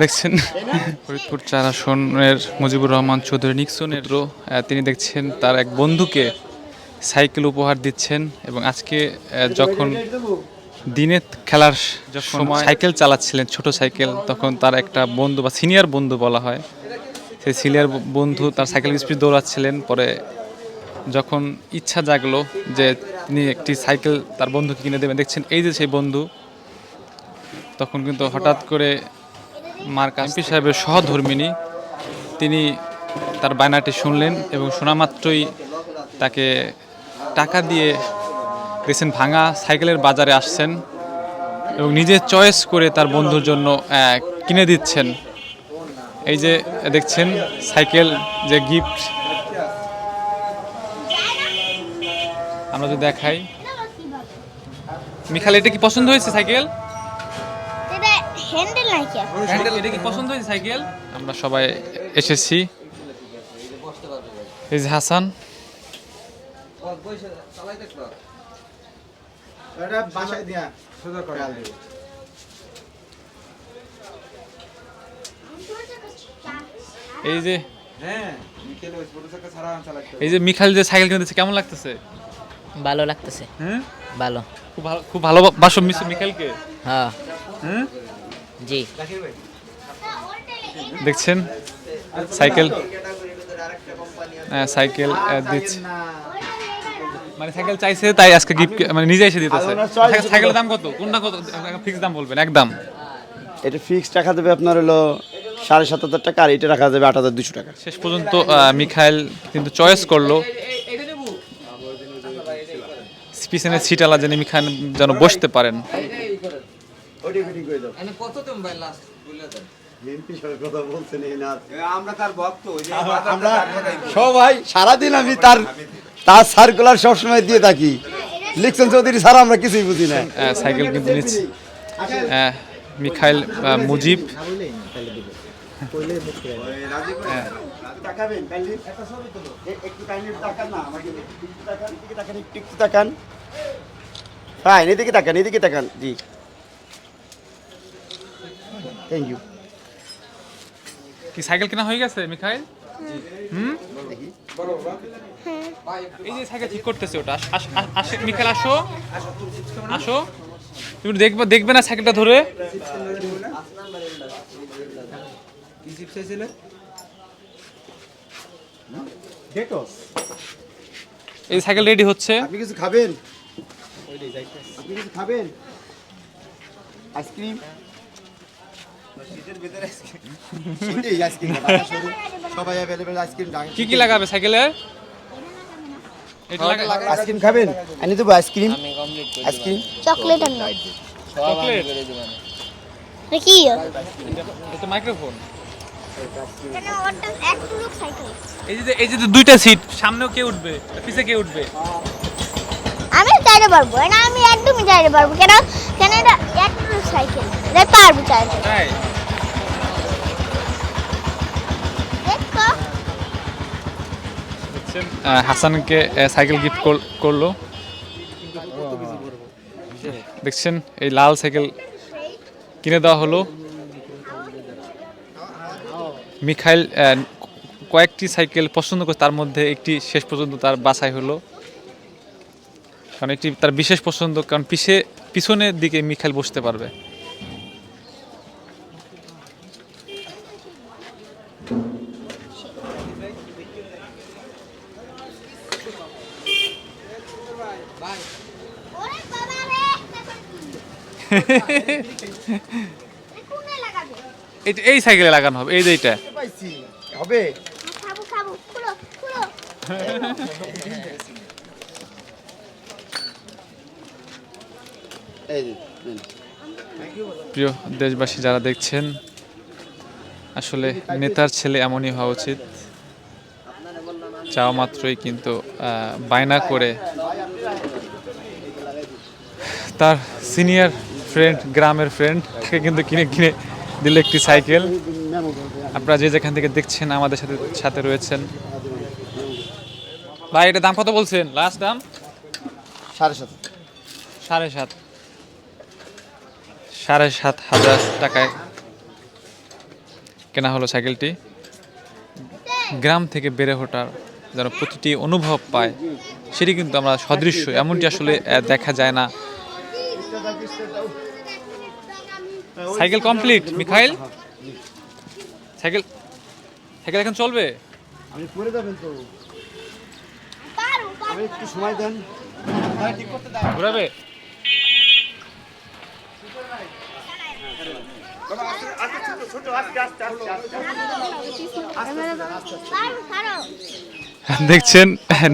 দেখছেন? ফরিদপুর চার আসনের মুজিবুর রহমান চৌধুরী নিক্সনের রো, তিনি দেখছেন তার এক বন্ধুকে সাইকেল উপহার দিচ্ছেন এবং আজকে যখন দিনে খেলার যখন সাইকেল চালাচ্ছিলেন ছোট সাইকেল তখন তার একটা বন্ধু বা সিনিয়র বন্ধু বলা হয়। সেই সিনিয়র বন্ধু তার সাইকেল স্পিড দৌড়াচ্ছিলেন। পরে যখন ইচ্ছা জাগলো যে তিনি একটি সাইকেল তার বন্ধুকে কিনে দেবেন দেখছেন এই যে সেই বন্ধু তখন কিন্তু হঠাৎ করে মার কাম্পি সাহেবের সহধর্মিনী তিনি তার বায়নাটি শুনলেন এবং শোনা মাত্রই তাকে টাকা দিয়ে দেখছেন ভাঙা সাইকেলের বাজারে আসছেন এবং নিজে চয়েস করে তার বন্ধুর জন্য কিনে দিচ্ছেন। এই যে দেখছেন সাইকেল যে গিফট। আমরা যদি দেখাই। মিখাল এটা কি পছন্দ হয়েছে সাইকেল? হ্যান্ডেল নাই কি হ্যান্ডেল এটা কি পছন্দ হয়েছে সাইকেল? আমরা সবাই এসেছি। এই যে হাসান। এটা বাসায় দিয়া সোজা করে এই যে হ্যাঁ এই যে মিখাল যে সাইকেল কিনতেছে কেমন লাগতেছে? ভালো লাগতেছে। হ্যাঁ? ভালো। খুব ভালো খুব ভালো বাসো মিস মিখালকে হ্যাঁ। হ্যাঁ? জি। দেখছেন? সাইকেল। হ্যাঁ, সাইকেল দিচ্ছে। মানে সাইকেল চাইছে তাই আজকে গিফট মানে নিজে এসে দিতেছে। সাইকেলের দাম কত? কোনটা কত? ফিক্স দাম বলবেন একদম। এটা ফিক্সড রাখা যাবে আপনার হলো সাড়ে সাত হাজার টাকা আর এটা রাখা যাবে আট হাজার দুশো টাকা। শেষ পর্যন্ত আহ, মিখাইল কিন্তু চয়েস করল। পিছনের সিটালা যেন মিখাইল যেন বসতে পারেন। আমরা তার ভক্ত ওই যে আমরা সবাই সারাদিন আমি তার তার সার্কুলার সবসময় দিয়ে থাকি। লিখছেন চৌধুরী ছাড়া আমরা কিছুই বুঝি না। সাইকেল কিন্তু নিচ্ছে। আহ, মিখাইল মুজিব। তাকান হ্যাঁ এদিকে তাকান এদিকে তাকান। জি। থ্যাংক ইউ কি সাইকেল কেনা হয়ে গেছে মিখাইল? হুম? এই যে সাইকেল ঠিক করতেছে ওটা। আস- মিখাইল আসো। আসো। তুমি দেখবে দেখবে না সাইকেলটা ধরে? এই সাইকেল রেডি হচ্ছে। আপনি কিছু খাবেন? আপনি কিছু খাবেন? আইসক্রিম ওইটাই আইসক্রিম সবাই অ্যাভেলেবেল আইসক্রিম কি কি লাগাবে সাইকেলের এটা আইসক্রিম খাবেন? আনি দেবো আইসক্রিম আইসক্রিম চকলেট চকলেট কি? এটা মাইক্রোফোন কেন ওটা একটু লোক সাইকেল এই যে এই যে দুইটা সিট সামনেও কে উঠবে? পিছে কে উঠবে? আমি চাইতে পারব। না আমি একদমই চাইতে পারব। কেন কেন এটা একটু সাইকেল। এটা পারব চাইতে হাসানকে সাইকেল গিফট করল। দেখছেন? এই লাল সাইকেল কিনে দেওয়া হলো। মিখাইল কয়েকটি সাইকেল পছন্দ করে তার মধ্যে একটি শেষ পর্যন্ত তার বাছাই হলো। কারণ একটি তার বিশেষ পছন্দ কারণ পিছে পিছনের দিকে মিখাইল বসতে পারবে। ওরে বাবা রে কোনে লাগাবে এই- এই সাইকেলে লাগানো হবে এই যে এইটা। হবে? খাব খাব খুলো খুলো এই যে, নিন। প্রিয় দেশবাসী যারা দেখছেন আসলে নেতার ছেলে এমনই হওয়া উচিত। চাওয়া মাত্রই কিন্তু বায়না করে তার সিনিয়র ফ্রেন্ড গ্রামের ফ্রেন্ড তাকে কিন্তু কিনে কিনে দিল একটি সাইকেল। আপনারা যে যেখান থেকে দেখছেন আমাদের সাথে সাথে রয়েছেন। ভাই এটা দাম কত বলছেন? লাস্ট দাম? সাড়ে সাত। সাড়ে সাত। সাড়ে সাত হাজার টাকায় কেনা হলো সাইকেলটি। গ্রাম থেকে বেড়ে ওঠার যেন প্রতিটি অনুভব পায় সেটি কিন্তু আমরা সদৃশ্য এমনটি আসলে দেখা যায় না। Cycle complete Mikhail? Cycle cycle এখন চলবে? আমি করে যাবেন তো। একটু সময় দেন। ঠিক করতে দাও ঘুরাবে আস্তে ছোট ছোট আস্তে আস্তে আস্তে আস্তে পারব পারো দেখছেন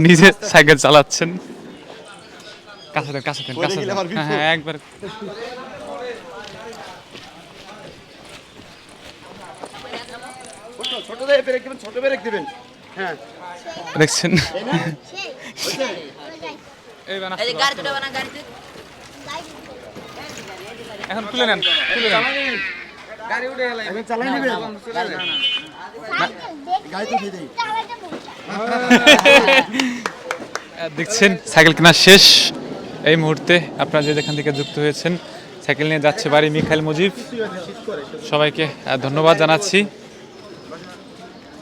নিজে সাইকেল চালাচ্ছেন। কাছে দেন কাছে দেন কাছে। হ্যাঁ হ্যাঁ, একবার। ছোট ছোট দিয়ে ব্রেক দিবেন ছোট ব্রেক দিবেন। হ্যাঁ। দেখছেন? এখন খুলে নেন খুলে নেন। দেখছেন সাইকেল কেনা শেষ। এই মুহূর্তে আপনারা যে যেখান থেকে যুক্ত হয়েছেন সাইকেল নিয়ে যাচ্ছে বাড়ি মিখাইল মুজিব। সবাইকে ধন্যবাদ জানাচ্ছি।